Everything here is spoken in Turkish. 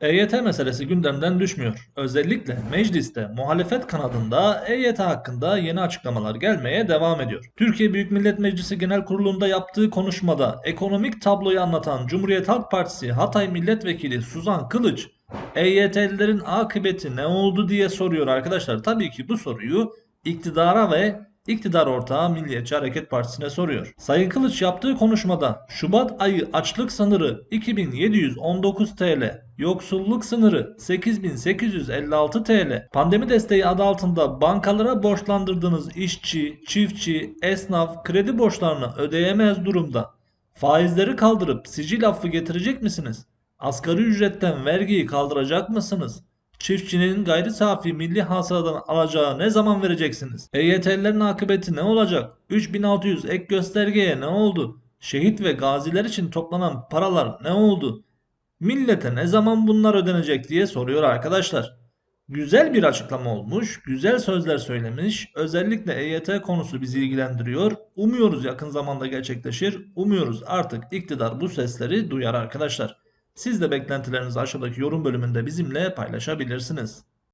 EYT meselesi gündemden düşmüyor. Özellikle mecliste muhalefet kanadında EYT hakkında yeni açıklamalar gelmeye devam ediyor. Türkiye Büyük Millet Meclisi Genel Kurulu'nda yaptığı konuşmada ekonomik tabloyu anlatan Cumhuriyet Halk Partisi Hatay Milletvekili Suzan Kılıç, EYT'lilerin akıbeti ne oldu diye soruyor arkadaşlar. Tabii ki bu soruyu iktidara ve iktidar ortağı Milliyetçi Hareket Partisi'ne soruyor. Sayın Kılıç yaptığı konuşmada Şubat ayı açlık sınırı 2719 TL, yoksulluk sınırı 8856 TL, pandemi desteği adı altında bankalara borçlandırdığınız işçi, çiftçi, esnaf kredi borçlarını ödeyemez durumda. Faizleri kaldırıp sicil affı getirecek misiniz? Asgari ücretten vergiyi kaldıracak mısınız? Çiftçinin gayri safi milli hasıladan alacağı ne zaman vereceksiniz? EYT'lilerin akıbeti ne olacak? 3600 ek göstergeye ne oldu? Şehit ve gaziler için toplanan paralar ne oldu? Millete ne zaman bunlar ödenecek diye soruyor arkadaşlar. Güzel bir açıklama olmuş, güzel sözler söylemiş. Özellikle EYT konusu bizi ilgilendiriyor. Umuyoruz yakın zamanda gerçekleşir. Umuyoruz artık iktidar bu sesleri duyar arkadaşlar. Siz de beklentilerinizi aşağıdaki yorum bölümünde bizimle paylaşabilirsiniz.